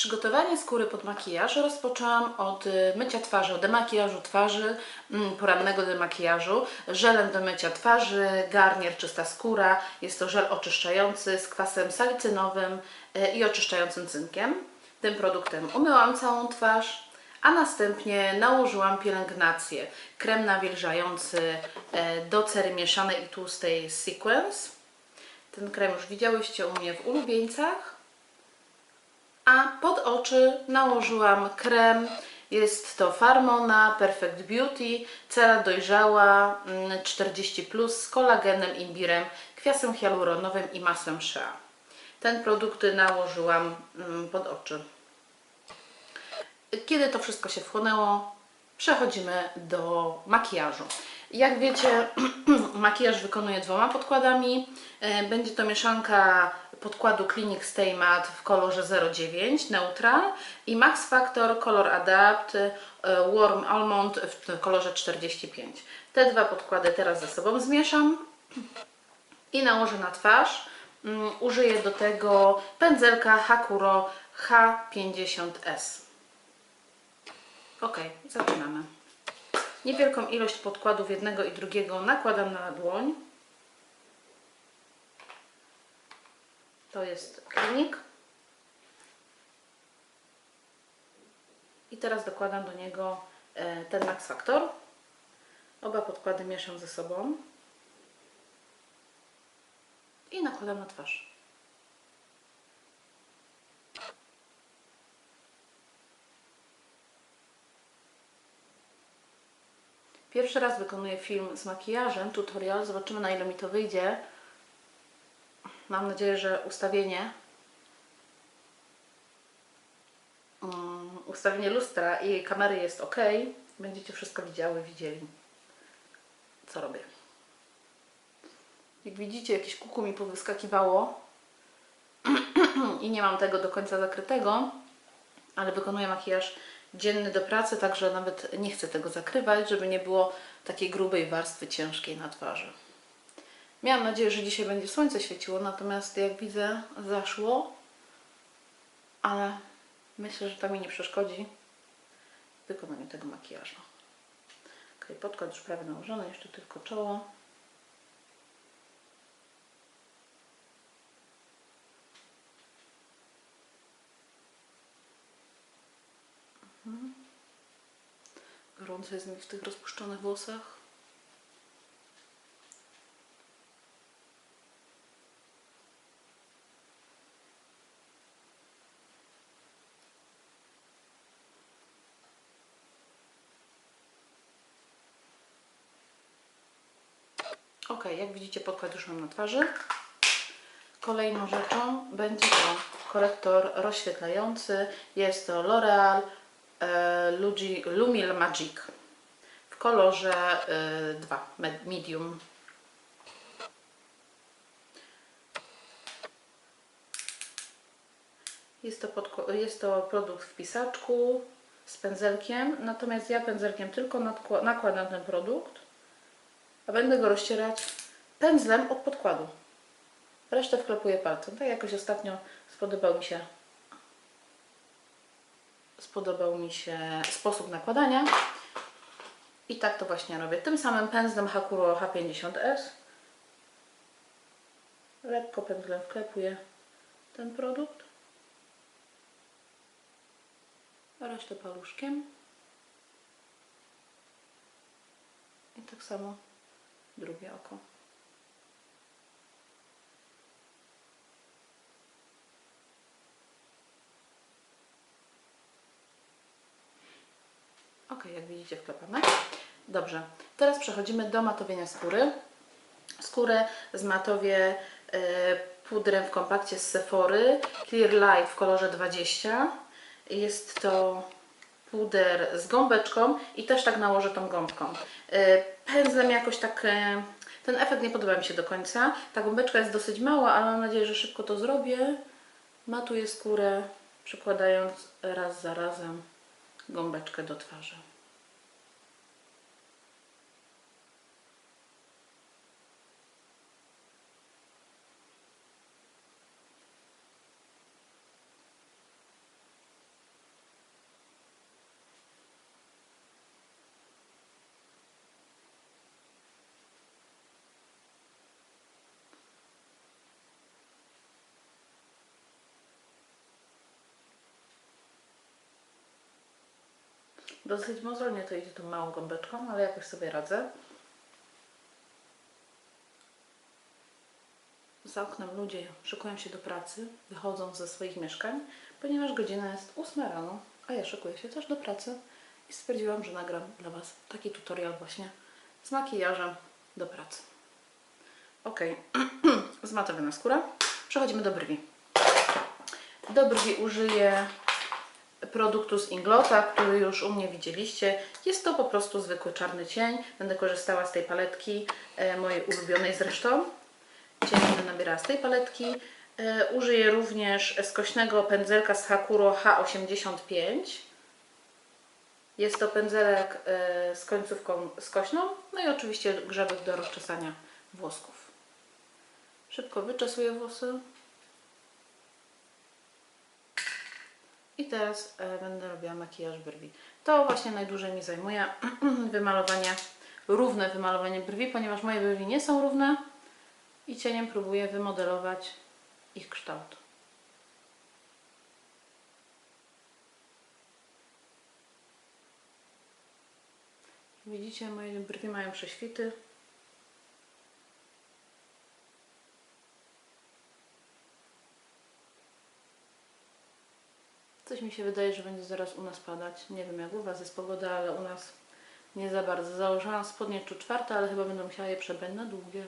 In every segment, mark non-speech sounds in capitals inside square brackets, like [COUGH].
Przygotowanie skóry pod makijaż rozpoczęłam od y, mycia twarzy, od demakijażu twarzy, mm, porannego demakijażu, żelem do mycia twarzy, garnier czysta skóra. Jest to żel oczyszczający z kwasem salicynowym y, i oczyszczającym cynkiem. Tym produktem umyłam całą twarz, a następnie nałożyłam pielęgnację. Krem nawilżający e, do cery mieszanej i tłustej Sequence. Ten krem już widziałyście u mnie w ulubieńcach. A pod oczy nałożyłam krem. Jest to Farmona Perfect Beauty, cera dojrzała mm, 40 z kolagenem, imbirem, kwiasem hialuronowym i masłem shea. Ten produkt nałożyłam mm, pod oczy. Kiedy to wszystko się wchłonęło, przechodzimy do makijażu. Jak wiecie, [CLEARS THROAT] makijaż wykonuję dwoma podkładami. E, Będzie to mieszanka podkładu Clinic Stay Matte w kolorze 09 Neutral i Max Factor Color Adapt e, Warm Almond w kolorze 45. Te dwa podkłady teraz ze sobą zmieszam i nałożę na twarz. Mm, Użyję do tego pędzelka Hakuro H50S. Ok, zaczynamy. Niewielką ilość podkładów jednego i drugiego nakładam na dłoń. To jest klinik. I teraz dokładam do niego e, ten Max Factor. Oba podkłady mieszam ze sobą. I nakładam na twarz. Pierwszy raz wykonuję film z makijażem, tutorial. Zobaczymy na ile mi to wyjdzie. Mam nadzieję, że ustawienie um, ustawienie lustra i kamery jest ok. Będziecie wszystko widziały, widzieli co robię. Jak widzicie, jakieś kuku mi powyskakiwało [CLEARS THROAT] i nie mam tego do końca zakrytego, ale wykonuję makijaż dzienny do pracy, także nawet nie chcę tego zakrywać, żeby nie było takiej grubej warstwy ciężkiej na twarzy. Miałam nadzieję, że dzisiaj będzie słońce świeciło, natomiast jak widzę zaszło, ale myślę, że to mi nie przeszkodzi wykonaniu tego makijażu. Ok, podkład już prawie nałożony, jeszcze tylko czoło. Gorąco jest w tych rozpuszczonych włosach. Ok, jak widzicie podkład już mam na twarzy. Kolejną rzeczą będzie to korektor rozświetlający. Jest to L'Oreal Lumil Magic w kolorze e, 2, med- medium. Jest to, podko- jest to produkt w pisaczku z pędzelkiem, natomiast ja pędzelkiem tylko nakładam ten produkt, a będę go rozcierać pędzlem od podkładu. Resztę wklepuję palcem. Tak jakoś ostatnio spodobał mi się spodobał mi się sposób nakładania i tak to właśnie robię. Tym samym pędzlem Hakuro H50S lekko pędzlem wklepuję ten produkt resztę paluszkiem i tak samo drugie oko. Ok, jak widzicie wklepane. Dobrze, teraz przechodzimy do matowienia skóry. Skórę zmatowię e, pudrem w kompakcie z Sephory Clear Light w kolorze 20. Jest to puder z gąbeczką i też tak nałożę tą gąbką. E, Pędzlem jakoś tak... e, Ten efekt nie podoba mi się do końca. Ta gąbeczka jest dosyć mała, ale mam nadzieję, że szybko to zrobię. Matuję skórę, przykładając raz za razem gąbeczkę do twarzy. Dosyć mozolnie to idzie tą małą gąbeczką, ale jakoś sobie radzę. Za oknem ludzie szykują się do pracy, wychodzą ze swoich mieszkań, ponieważ godzina jest 8 rano, a ja szykuję się też do pracy i stwierdziłam, że nagram dla Was taki tutorial właśnie z makijażem do pracy. Ok, [CLEARS THROAT] zmatowana skóra. Przechodzimy do brwi. Do brwi użyję produktu z Inglota, który już u mnie widzieliście. Jest to po prostu zwykły czarny cień. Będę korzystała z tej paletki, e, mojej ulubionej zresztą. Cień będę nabierała z tej paletki. E, użyję również skośnego pędzelka z Hakuro H85. Jest to pędzelek e, z końcówką skośną, no i oczywiście grzebek do rozczesania włosków. Szybko wyczesuję włosy. I teraz e, będę robiła makijaż brwi. To właśnie najdłużej mi zajmuje [CLEARS THROAT] wymalowanie, równe wymalowanie brwi, ponieważ moje brwi nie są równe i cieniem próbuję wymodelować ich kształt. Widzicie, moje brwi mają prześwity. Coś mi się wydaje, że będzie zaraz u nas padać. Nie wiem jak u Was jest pogoda, ale u nas nie za bardzo. Założyłam spodnie tu czwarte, ale chyba będę musiała je przebrać na długie.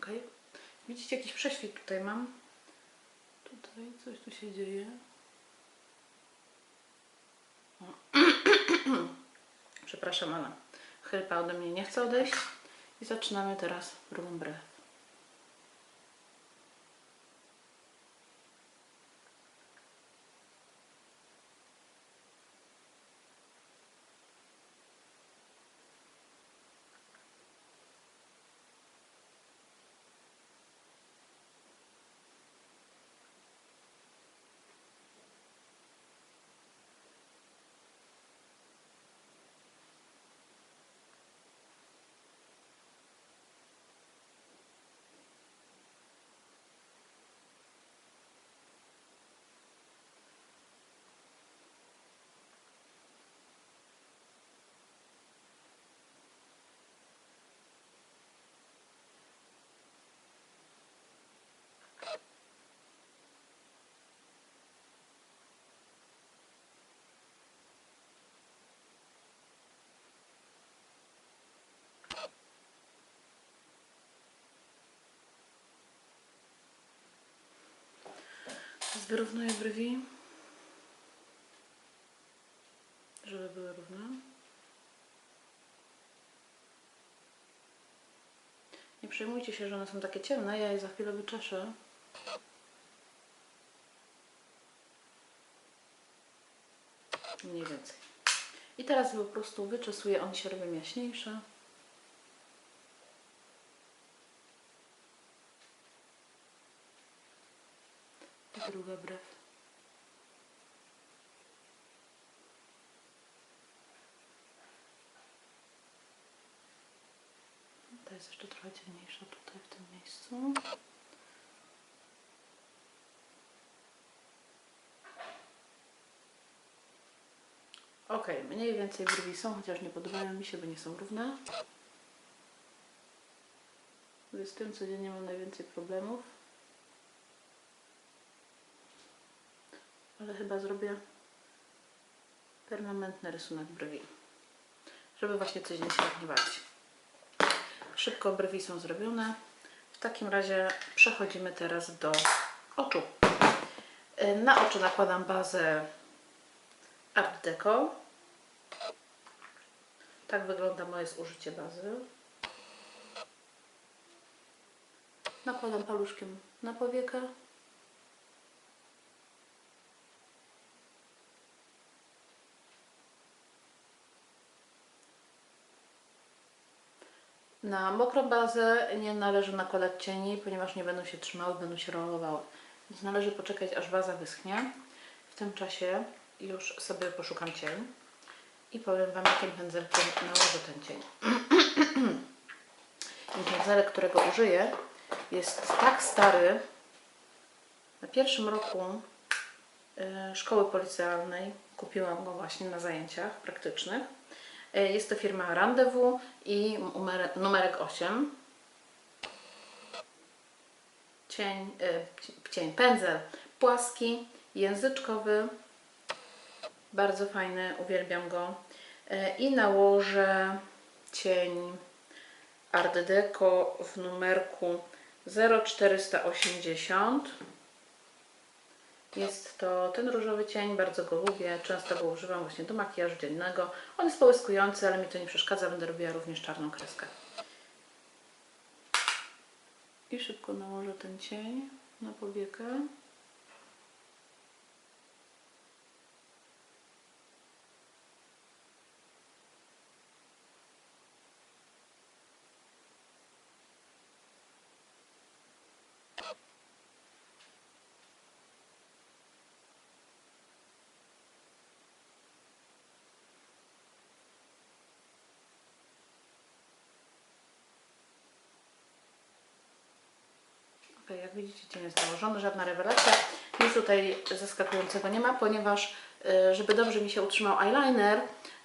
Ok. Widzicie, jakiś prześwit tutaj mam. Tutaj coś tu się dzieje. Przepraszam, ale chrypa ode mnie nie chce odejść. I zaczynamy teraz drugą brew. Wyrównuję brwi, żeby były równe. Nie przejmujcie się, że one są takie ciemne, ja je za chwilę wyczeszę. Mniej więcej. I teraz po prostu wyczesuję, one się robią jaśniejsze. Druga brew. Ta jest jeszcze trochę ciemniejsza tutaj w tym miejscu. Ok, mniej więcej brwi są, chociaż nie podobają mi się, bo nie są równe. Z tym codziennie mam najwięcej problemów. Ale chyba zrobię permanentny rysunek brwi, żeby właśnie codziennie się tak nie. Szybko brwi są zrobione. W takim razie przechodzimy teraz do oczu. Y, Na oczy nakładam bazę Art Deco. Tak wygląda moje zużycie bazy. Nakładam paluszkiem na powiekę. Na mokrą bazę nie należy nakładać cieni, ponieważ nie będą się trzymały, będą się rolowały. Więc należy poczekać, aż baza wyschnie. W tym czasie już sobie poszukam cień i powiem Wam, jakim pędzelkiem nałożę ten cień. [CLEARS THROAT] I pędzelek, którego użyję, jest tak stary. Na pierwszym roku e, szkoły policjalnej kupiłam go właśnie na zajęciach praktycznych. E, Jest to firma Rendezvous i numer, numerek 8. Cień, e, cień, pędzel płaski, języczkowy. Bardzo fajny, uwielbiam go. E, I nałożę cień Art Deco w numerku 0480. Jest to ten różowy cień, bardzo go lubię, często go używam właśnie do makijażu dziennego. On jest połyskujący, ale mi to nie przeszkadza, będę robiła również czarną kreskę. I szybko nałożę ten cień na powiekę. Jak widzicie, cień jest nałożony, żadna rewelacja. Nic tutaj zaskakującego nie ma, ponieważ y, żeby dobrze mi się utrzymał eyeliner,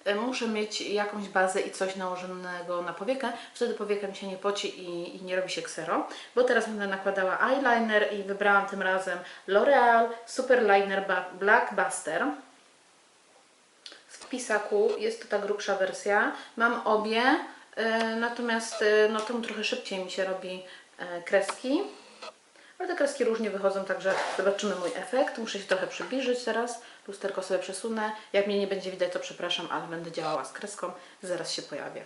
y, muszę mieć jakąś bazę i coś nałożonego na powiekę. Wtedy powieka mi się nie poci i, i nie robi się ksero. Bo teraz będę nakładała eyeliner i wybrałam tym razem L'Oreal Super Liner Black Buster. W pisaku jest to ta grubsza wersja. Mam obie, y, natomiast no, tą trochę szybciej mi się robi kreski. Ale te kreski różnie wychodzą, także zobaczymy mój efekt. Muszę się trochę przybliżyć teraz. Lusterko sobie przesunę. Jak mnie nie będzie widać, to przepraszam, ale będę działała z kreską. Zaraz się pojawię.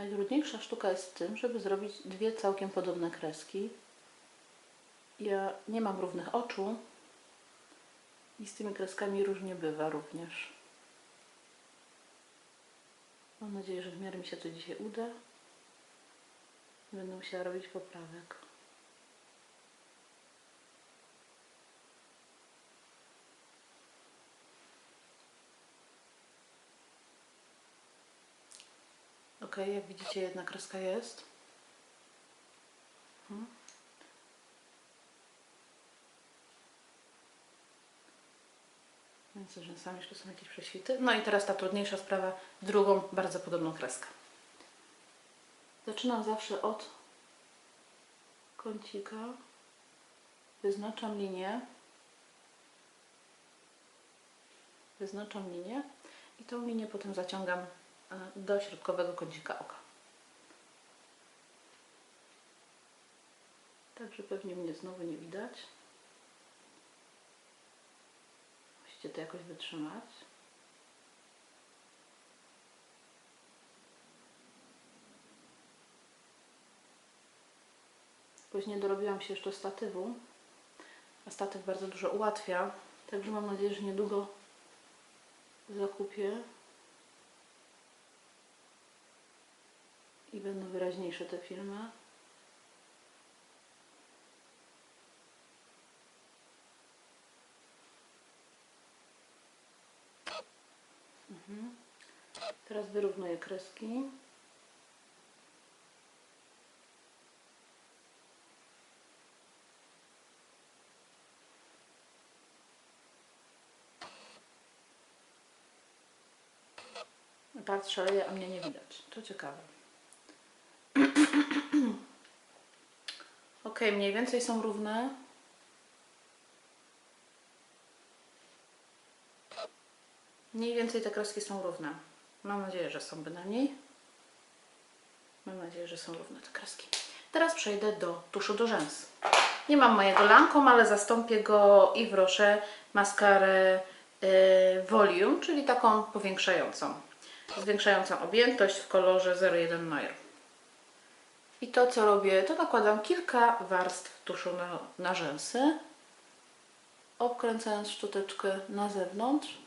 Najtrudniejsza sztuka jest w tym, żeby zrobić dwie całkiem podobne kreski. Ja nie mam równych oczu i z tymi kreskami różnie bywa również. Mam nadzieję, że w miarę mi się to dzisiaj uda. Będę musiała robić poprawek. Jak widzicie, jedna kreska jest. Mhm. Więc rzęsami jeszcze są jakieś prześwity. No i teraz ta trudniejsza sprawa, drugą bardzo podobną kreskę. Zaczynam zawsze od kącika. Wyznaczam linię. Wyznaczam linię i tą linię potem zaciągam do środkowego kącika oka. Także pewnie mnie znowu nie widać. Musicie to jakoś wytrzymać. Później dorobiłam się jeszcze statywu, a statyw bardzo dużo ułatwia, także mam nadzieję, że niedługo zakupię i będą wyraźniejsze te filmy. Mhm. Teraz wyrównuję kreski. Szaleje, a mnie nie widać. To ciekawe. [CLEARS THROAT] ok, mniej więcej są równe. Mniej więcej te kreski są równe. Mam nadzieję, że są bynajmniej. Mam nadzieję, że są równe te kreski. Teraz przejdę do tuszu do rzęs. Nie mam mojego Lancome, ale zastąpię go i Rocher maskarę y, Volume, czyli taką powiększającą. Zwiększającą objętość w kolorze 01 Noir. I to co robię, to nakładam kilka warstw tuszu na, na rzęsy, obkręcając szczoteczkę na zewnątrz.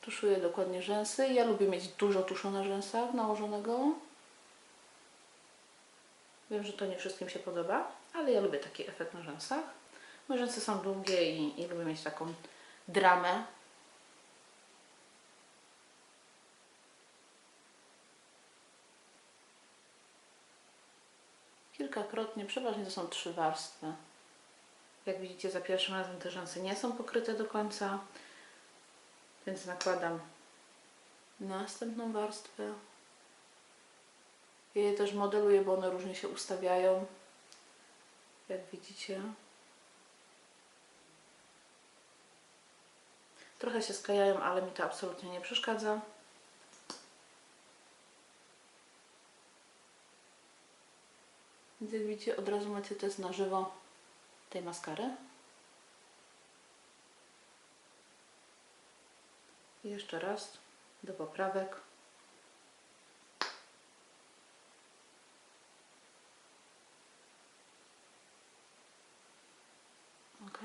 Tuszuję dokładnie rzęsy. Ja lubię mieć dużo tuszu na rzęsach nałożonego. Wiem, że to nie wszystkim się podoba, ale ja lubię taki efekt na rzęsach. Moje rzęsy są długie i, i lubię mieć taką dramę. Kilkakrotnie, przeważnie to są trzy warstwy. Jak widzicie, za pierwszym razem te rzęsy nie są pokryte do końca, więc nakładam następną warstwę. Je też modeluję, bo one różnie się ustawiają. Jak widzicie. Trochę się sklejają, ale mi to absolutnie nie przeszkadza. Więc jak widzicie, od razu macie test na żywo tej maskary. I jeszcze raz do poprawek. Ok.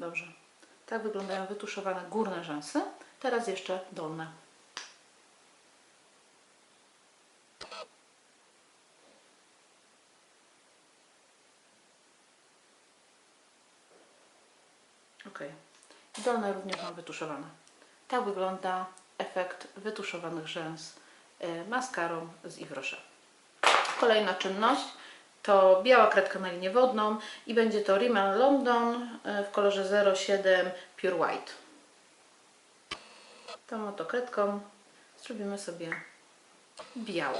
Dobrze. Tak wyglądają wytuszowane górne rzęsy. Teraz jeszcze dolne. Ok. Dolne również mam wytuszowane. Tak wygląda efekt wytuszowanych rzęs y, maskarą z Yves. Kolejna czynność to biała kredka na linię wodną i będzie to Rimmel London y, w kolorze 07 Pure White. Tą oto kredką zrobimy sobie białą.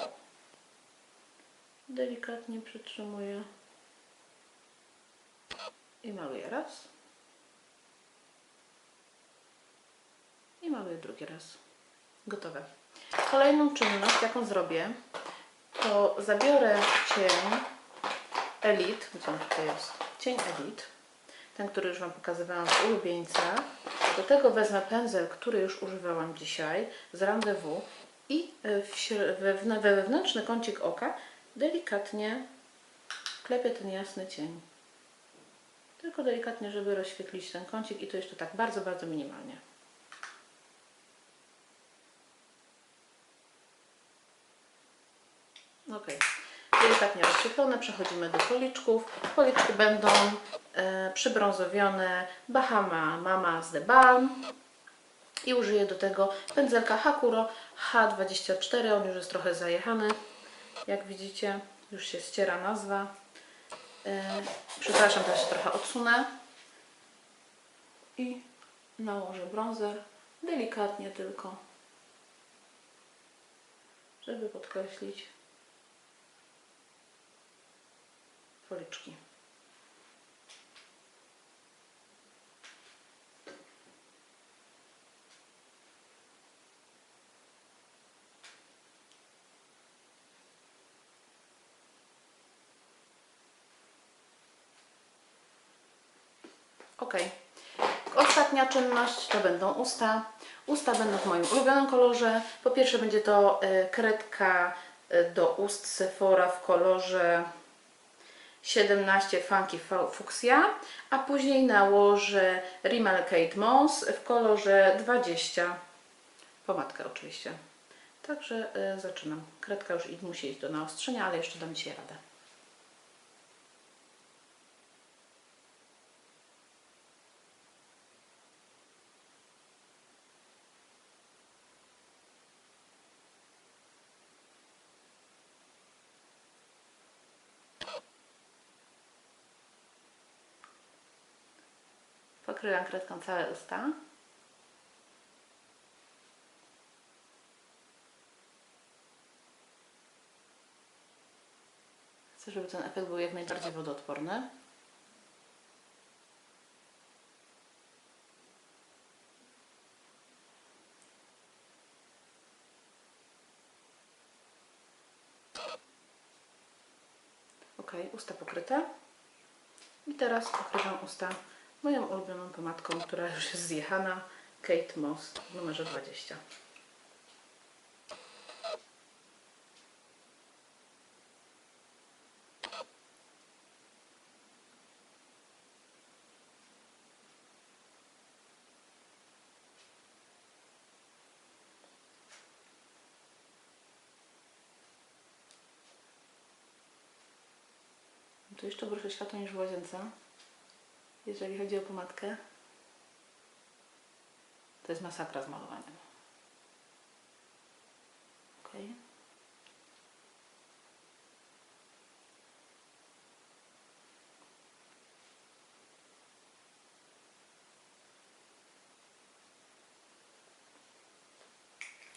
Delikatnie przytrzymuję i maluję raz. I maluję drugi raz. Gotowe. Kolejną czynność, jaką zrobię, to zabiorę cień Elite, gdzie on tutaj jest? Cień Elite, ten, który już Wam pokazywałam w ulubieńcach. Do tego wezmę pędzel, który już używałam dzisiaj z Rendezvous i śr- we, we wewnętrzny kącik oka delikatnie klepię ten jasny cień. Tylko delikatnie, żeby rozświetlić ten kącik i to jeszcze tak bardzo, bardzo minimalnie. Ok. Delikatnie rozświetlone. Przechodzimy do policzków. Policzki będą e, przybrązowione Bahama Mama z The Balm. I użyję do tego pędzelka Hakuro H24. On już jest trochę zajechany. Jak widzicie, już się ściera nazwa. E, przepraszam, teraz się trochę odsunę. I nałożę bronzer. Delikatnie tylko. Żeby podkreślić policzki. Ok. Ostatnia czynność to będą usta. Usta będą w moim ulubionym kolorze. Po pierwsze będzie to y, kredka y, do ust Sephora w kolorze 17 Funky Fu- Fuchsia, a później nałożę Rimmel Kate Moss w kolorze 20. Pomadkę oczywiście. Także y, zaczynam. Kredka już musi iść do naostrzenia, ale jeszcze dam Ci radę. pokryłam kredką całe usta. Chcę, żeby ten efekt był jak najbardziej wodoodporny. Ok, usta pokryte. I teraz pokrywam usta moją ulubioną pomadką, która już jest zjechana. Kate Moss w numerze 20. Tu jeszcze gorsze światło niż w łazience, jeżeli chodzi o pomadkę. To jest masakra z malowaniem. Ok.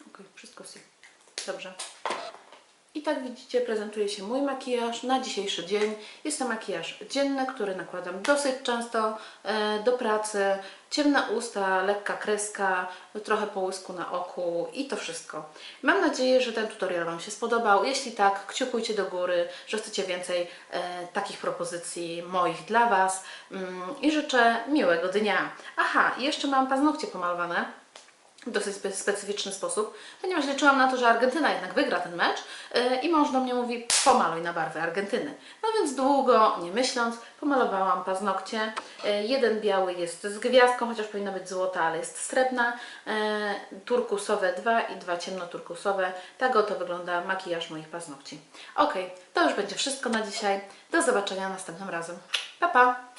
Ok, wszystko si. Dobrze. Tak widzicie, prezentuje się mój makijaż na dzisiejszy dzień. Jest to makijaż dzienny, który nakładam dosyć często e, do pracy. Ciemne usta, lekka kreska, trochę połysku na oku i to wszystko. Mam nadzieję, że ten tutorial Wam się spodobał. Jeśli tak, kciukujcie do góry, że chcecie więcej e, takich propozycji moich dla Was mm, i życzę miłego dnia. Aha, jeszcze mam paznokcie pomalowane w dosyć spe- specyficzny sposób, ponieważ liczyłam na to, że Argentyna jednak wygra ten mecz yy, i mąż do mnie mówi, pomaluj na barwy Argentyny. No więc długo, nie myśląc, pomalowałam paznokcie. Yy, jeden biały jest z gwiazdką, chociaż powinna być złota, ale jest srebrna. Yy, turkusowe dwa i dwa ciemnoturkusowe. Tak oto wygląda makijaż moich paznokci. Ok, to już będzie wszystko na dzisiaj. Do zobaczenia następnym razem. Pa, pa!